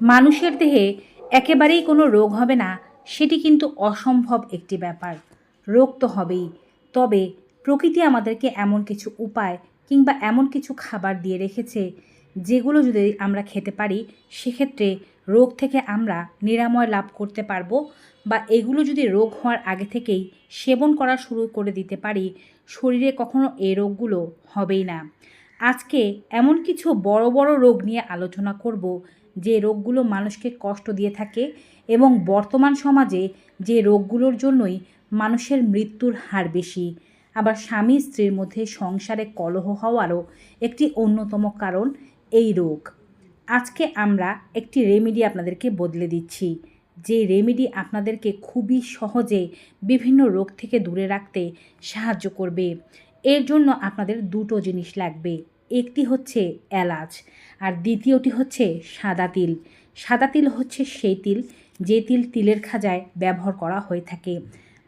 মানুষের দেহে একেবারেই কোনো রোগ হবে না, সেটি কিন্তু অসম্ভব একটি ব্যাপার। রোগ তো হবেই। তবে প্রকৃতি আমাদেরকে এমন কিছু উপায় কিংবা এমন কিছু খাবার দিয়ে রেখেছে, যেগুলো যদি আমরা খেতে পারি, সেক্ষেত্রে রোগ থেকে আমরা নিরাময় লাভ করতে পারব বা এগুলো যদি রোগ হওয়ার আগে থেকেই সেবন করা শুরু করে দিতে পারি, শরীরে কখনো এই রোগগুলো হবেই না। আজকে এমন কিছু বড় বড় রোগ নিয়ে আলোচনা করব যে রোগগুলো মানুষকে কষ্ট দিয়ে থাকে এবং বর্তমান সমাজে যে রোগগুলোর জন্যই মানুষের মৃত্যুর হার বেশি। আবার স্বামী স্ত্রীর মধ্যে সংসারে কলহ হওয়ারও একটি অন্যতম কারণ এই রোগ। আজকে আমরা একটি রেমেডি আপনাদেরকে বদলে দিচ্ছি। যে রেমেডি আপনাদেরকে খুবই সহজে বিভিন্ন রোগ থেকে দূরে রাখতে সাহায্য করবে। এর জন্য আপনাদের দুটো জিনিস লাগবে। একটি হচ্ছে এলাচ, আর দ্বিতীয়টি হচ্ছে সাদা তিল। সাদা তিল হচ্ছে সেই তিল, যে তিল তিলের খাজায় ব্যবহার করা হয়ে থাকে।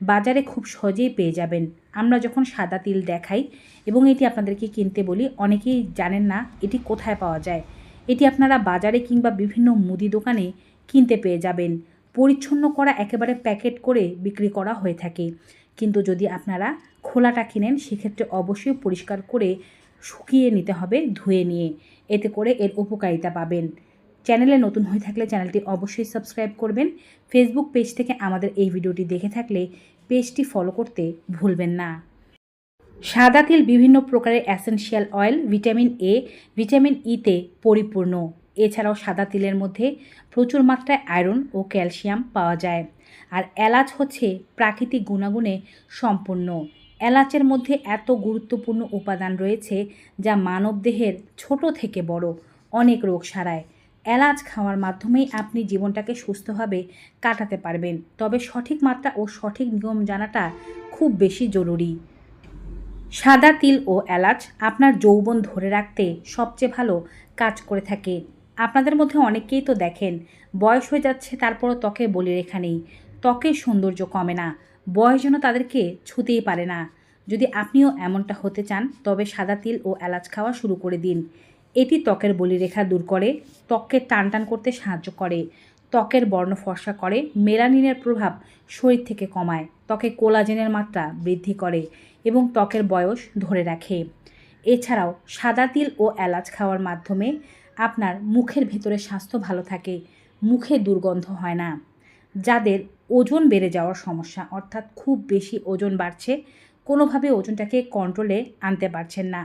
বাজারে খুব সহজেই পেয়ে যাবেন। আমরা যখন সাদা তিল দেখাই, এবং এটি আপনাদেরকে কিনতে বলি, অনেকেই জানেন না এটি কোথায় পাওয়া যায়। এটি আপনারা বাজারে কিংবা বিভিন্ন মুদি দোকানে কিনতে পেয়ে যাবেন। পরিচ্ছন্ন করা একেবারে প্যাকেট করে বিক্রি করা হয়ে থাকে। কিন্তু যদি আপনারা খোলাটা কিনেন, সেক্ষেত্রে অবশ্যই পরিষ্কার করে শুকিয়ে নিতে হবে, ধুয়ে নিয়ে। এতে করে এর উপকারিতা পাবেন। চ্যানেলে নতুন হয়ে থাকলে চ্যানেলটি অবশ্যই সাবস্ক্রাইব করবেন। ফেসবুক পেজ থেকে আমাদের এই ভিডিওটি দেখে থাকলে পেজটি ফলো করতে ভুলবেন না। সাদা তিল বিভিন্ন প্রকারের essential oil, vitamin A vitamin ইতে পরিপূর্ণ। এছাড়াও সাদা তিলের মধ্যে প্রচুর মাত্রায় আয়রন ও ক্যালসিয়াম পাওয়া যায়। আর এলাচ হচ্ছে প্রাকৃতিক গুণাগুণে সম্পূর্ণ। এলাচের মধ্যে এত গুরুত্বপূর্ণ উপাদান রয়েছে যা মানবদেহের ছোট থেকে বড় অনেক রোগ সারায়। এলাচ খাওয়ার মাধ্যমেই আপনি জীবনটাকে সুস্থভাবে কাটাতে পারবেন। তবে সঠিক মাত্রা ও সঠিক নিয়ম জানাটা খুব বেশি জরুরি। সাদা তিল ও এলাচ আপনার যৌবন ধরে রাখতে সবচেয়ে ভালো কাজ করে থাকে। আপনাদের মধ্যে অনেকেই তো দেখেন, বয়স হয়ে যাচ্ছে তারপরও ত্বকে বলি রেখা নেই। ত্বকের সৌন্দর্য কমে না। বয়স যেন তাদেরকে ছুতেই পারে না। যদি আপনিও এমনটা হতে চান, তবে সাদা তিল ও এলাচ খাওয়া শুরু করে দিন। এটি ত্বকের বলিরেখা দূর করে, ত্বককে টান টান করতে সাহায্য করে। ত্বকের বর্ণ ফর্সা করে, মেলানিনের প্রভাব শরীর থেকে কমায়। ত্বকে কোলাজেনের মাত্রা বৃদ্ধি করে এবং ত্বকের বয়স ধরে রাখে। এছাড়াও, সাদা তিল ও এলাচ খাওয়ার মাধ্যমে আপনার মুখের ভেতরে স্বাস্থ্য ভালো থাকে। মুখে দুর্গন্ধ হয় না। যাদের ওজন বেড়ে যাওয়ার সমস্যা, অর্থাৎ খুব বেশি ওজন বাড়ছে, কোনোভাবে ওজনটাকে কন্ট্রোলে আনতে পারছেন না।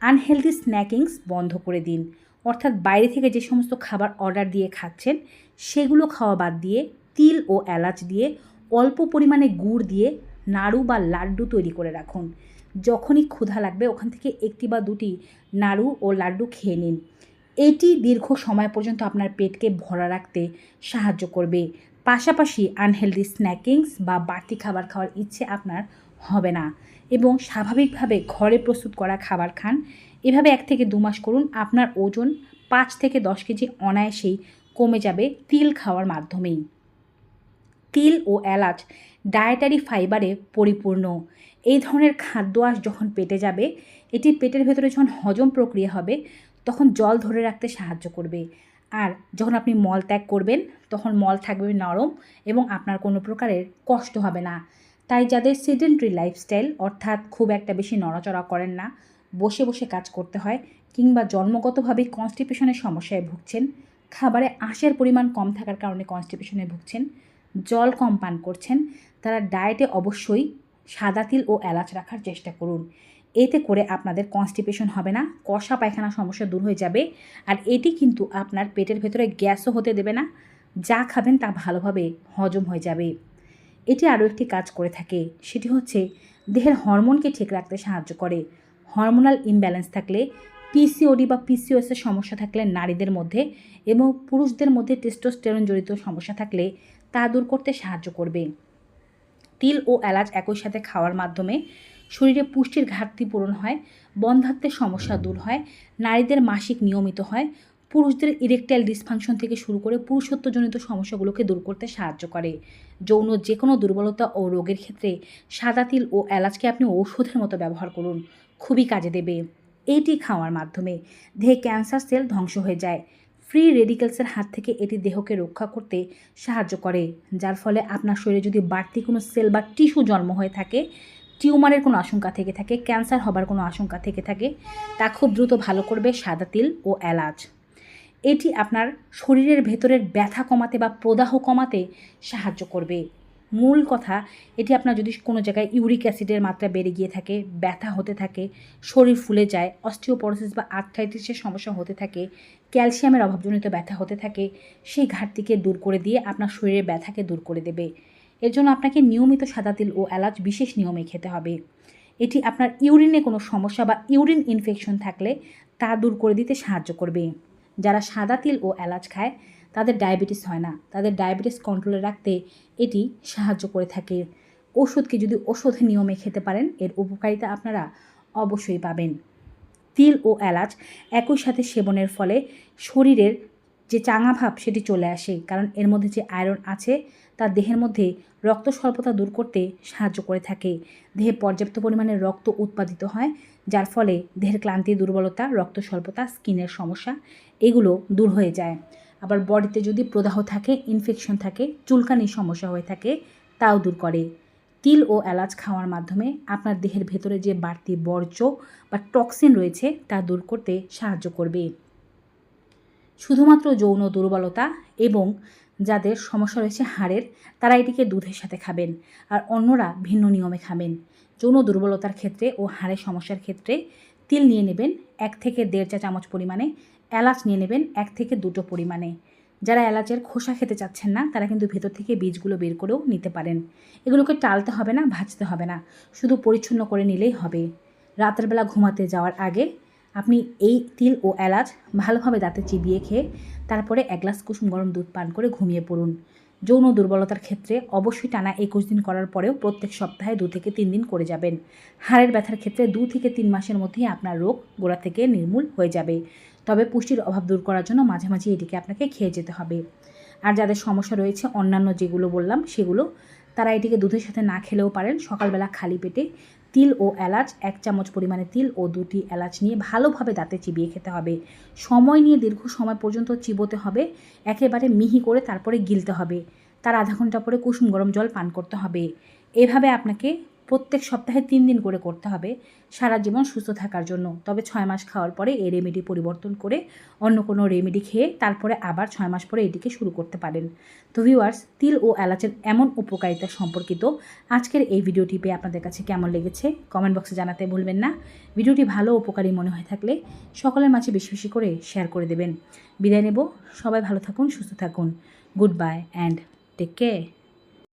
আনহেলদি স্ন্যাকিংস বন্ধ করে দিন। অর্থাৎ বাইরে থেকে যে সমস্ত খাবার অর্ডার দিয়ে খাচ্ছেন, সেগুলো খাওয়া বাদ দিয়ে, তিল ও এলাচ দিয়ে, অল্প পরিমাণে গুড় দিয়ে নাড়ু বা লাড্ডু তৈরি করে রাখুন। যখনই ক্ষুধা লাগবে, ওখান থেকে একটি বা দুটি নাড়ু ও লাড্ডু খেয়ে নিন। এটি দীর্ঘ সময় পর্যন্ত আপনার পেটকে ভরা রাখতে সাহায্য করবে। পাশাপাশি আনহেলদি স্ন্যাকিংস বা বাড়তি খাবার খাওয়ার ইচ্ছে আপনার হবে না এবং স্বাভাবিকভাবে ঘরে প্রস্তুত করা খাবার খান। এভাবে এক থেকে দু মাস করুন। আপনার ওজন পাঁচ থেকে দশ কেজি অনায়াসেই কমে যাবে তিল খাওয়ার মাধ্যমেই। তিল ও এলাচ ডায়েটারি ফাইবারে পরিপূর্ণ। এই ধরনের খাদ্য আঁশ যখন পেটে যাবে, এটি পেটের ভেতরে যখন হজম প্রক্রিয়া হবে, তখন জল ধরে রাখতে সাহায্য করবে। আর যখন আপনি মল ত্যাগ করবেন, তখন মল থাকবে নরম এবং আপনার কোনো প্রকারের কষ্ট হবে না। তাই যাদের সিডেন্ট্রি লাইফস্টাইল, অর্থাৎ খুব একটা বেশি নড়াচড়া করেন না, বসে বসে কাজ করতে হয় কিংবা জন্মগতভাবে কনস্টিপেশনের সমস্যায় ভুগছেন, খাবারে আঁশের পরিমাণ কম থাকার কারণে কনস্টিপেশনে ভুগছেন, জল কম পান করছেন, তারা ডায়েটে অবশ্যই সাদা তিল ও এলাচ রাখার চেষ্টা করুন। এতে করে আপনাদের কনস্টিপেশন হবে না, কষা পায়খানা সমস্যা দূর হয়ে যাবে, আর এটি কিন্তু আপনার পেটের ভেতরে গ্যাসও হতে দেবে না, যা খাবেন তা ভালোভাবে হজম হয়ে যাবে। এটি আরও একটি কাজ করে থাকে, সেটি হচ্ছে দেহের হরমোনকে ঠিক রাখতে সাহায্য করে। হরমোনাল ইমব্যালেন্স থাকলে পিসিওডি বা পিসিওএসের সমস্যা থাকলে নারীদের মধ্যে এবং পুরুষদের মধ্যে টেস্টোস্টেরন জড়িত সমস্যা থাকলে তা দূর করতে সাহায্য করবে। তিল ও এলাচ একই সাথে খাওয়ার মাধ্যমে শরীরে পুষ্টির ঘাটতি পূরণ হয় বন্ধাত্বের সমস্যা দূর হয়, নারীদের মাসিক নিয়মিত হয়, পুরুষদের ইরেকটাইল ডিসফাংশন থেকে শুরু করে পুরুষত্বজনিত সমস্যাগুলোকে দূর করতে সাহায্য করে। যৌন যে কোনো দুর্বলতা ও রোগের ক্ষেত্রে সাদা তিল ও এলাচকে আপনি ঔষধের মতো ব্যবহার করুন, খুবই কাজে দেবে। এটি খাওয়ার মাধ্যমে দেহে ক্যান্সার সেল ধ্বংস হয়ে যায়। ফ্রি রেডিকেলসের হাত থেকে এটি দেহকে রক্ষা করতে সাহায্য করে, যার ফলে আপনার শরীরে যদি বাড়তি কোনো সেল বা টিস্যু জন্ম হয়ে থাকে টিউমারের কোনো আশঙ্কা থেকে থাকে, ক্যান্সার হবার কোনো আশঙ্কা থেকে থাকে, তা খুব দ্রুত ভালো করবে সাদা তিল ও এলাচ। এটি আপনার শরীরের ভেতরের ব্যথা কমাতে বা প্রদাহ কমাতে সাহায্য করবে। মূল কথা, এটি আপনার যদি কোনো জায়গায় ইউরিক অ্যাসিডের মাত্রা বেড়ে গিয়ে থাকে, ব্যথা হতে থাকে, শরীর ফুলে যায়, অস্টিওপরোসিস বা আর্থ্রাইটিসের সমস্যা হতে থাকে, ক্যালসিয়ামের অভাবজনিত ব্যথা হতে থাকে, সেই ঘাটতিকে দূর করে দিয়ে আপনার শরীরের ব্যথাকে দূর করে দেবে। এর জন্য আপনাকে নিয়মিত সাদা তিল ও এলাচ বিশেষ নিয়মে খেতে হবে। এটি আপনার ইউরিনে কোনো সমস্যা বা ইউরিন ইনফেকশন থাকলে তা দূর করে দিতে সাহায্য করবে। যারা সাদা তিল ও এলাচ খায়, তাদের ডায়াবেটিস হয় না। তাদের ডায়াবেটিস কন্ট্রোলে রাখতে এটি সাহায্য করে থাকে। ওষুধকে যদি ওষুধ নিয়মে খেতে পারেন, এর উপকারিতা আপনারা অবশ্যই পাবেন। তিল ও এলাচ একই সাথে সেবনের ফলে শরীরের যে চাঙা ভাব, সেটি চলে আসে। কারণ এর মধ্যে যে আয়রন আছে তা দেহের মধ্যে রক্ত স্বল্পতা দূর করতে সাহায্য করে থাকে। দেহে পর্যাপ্ত পরিমাণে রক্ত উৎপাদিত হয়, যার ফলে দেহের ক্লান্তি, দুর্বলতা, রক্ত স্বল্পতা, স্কিনের সমস্যা এগুলো দূর হয়ে যায়। আবার বডিতে যদি প্রদাহ থাকে ইনফেকশন থাকে, চুলকানির সমস্যা হয়ে থাকে, তাও দূর করে। তিল ও এলাচ খাওয়ার মাধ্যমে আপনার দেহের ভেতরে যে বাড়তি বর্জ্য বা টক্সিন রয়েছে, তা দূর করতে সাহায্য করবে। শুধুমাত্র যৌন দুর্বলতা এবং যাদের সমস্যা রয়েছে হাড়ের, তারা এটিকে দুধের সাথে খাবেন আর অন্যরা ভিন্ন নিয়মে খাবেন। যৌন দুর্বলতার ক্ষেত্রে ও হাড়ের সমস্যার ক্ষেত্রে তিল নিয়ে নেবেন এক থেকে দেড় চা চামচ পরিমাণে, এলাচ নিয়ে নেবেন এক থেকে দুটো পরিমাণে। যারা এলাচের খোসা খেতে চাচ্ছেন না, তারা কিন্তু ভেতর থেকে বীজগুলো বের করেও নিতে পারেন। এগুলোকে টালতে হবে না, ভাজতে হবে না, শুধু পরিচ্ছন্ন করে নিলেই হবে। রাতের বেলা ঘুমাতে যাওয়ার আগে আপনি এই তিল ও এলাচ ভালোভাবে দাঁতে চিবিয়ে খেয়ে তারপরে এক গ্লাস কুসুম গরম দুধ পান করে ঘুমিয়ে পড়ুন। যৌন দুর্বলতার ক্ষেত্রে অবশ্যই টানা একুশ দিন করার পরেও প্রত্যেক সপ্তাহে দু থেকে তিন দিন করে যাবেন। হাড়ের ব্যথার ক্ষেত্রে দু থেকে তিন মাসের মধ্যেই আপনার রোগ গোড়া থেকে নির্মূল হয়ে যাবে। তবে পুষ্টির অভাব দূর করার জন্য মাঝে মাঝে এটিকে আপনাকে খেয়ে যেতে হবে। আর যাদের সমস্যা রয়েছে, অন্যান্য যেগুলো বললাম সেগুলো, তারা এটিকে দুধের সাথে না খেলেও পারেন। সকালবেলা খালি পেটে তিল ও এলাচ, এক চামচ পরিমাণে তিল ও দুটি এলাচ নিয়ে ভালোভাবে দাঁতে চিবিয়ে খেতে হবে। সময় নিয়ে দীর্ঘ সময় পর্যন্ত চিবোতে হবে, একেবারে মিহি করে তারপরে গিলতে হবে। তার আধা ঘণ্টা পরে কুসুম গরম জল পান করতে হবে। এভাবে আপনাকে প্রত্যেক সপ্তাহে তিন দিন করে করতে হবে। সারা জীবন সুস্থ থাকার জন্য। তবে ছয় মাস খাওয়ার পরে এই রেমেডি পরিবর্তন করে অন্য কোনো রেমেডি খেয়ে তারপরে আবার ছয় মাস পরে এটিকে শুরু করতে পারেন। তো ভিউয়ার্স তিল ও এলাচের এমন উপকারিতা সম্পর্কিত আজকের এই ভিডিওটি পেয়ে আপনাদের কাছে কেমন লেগেছে কমেন্ট বক্সে জানাতে ভুলবেন না। ভিডিওটি ভালো উপকারী মনে হয়ে থাকলে সকলের মাঝে বেশি বেশি করে শেয়ার করে দেবেন। বিদায় নেব। সবাই ভালো থাকুন, সুস্থ থাকুন। Good bye and take care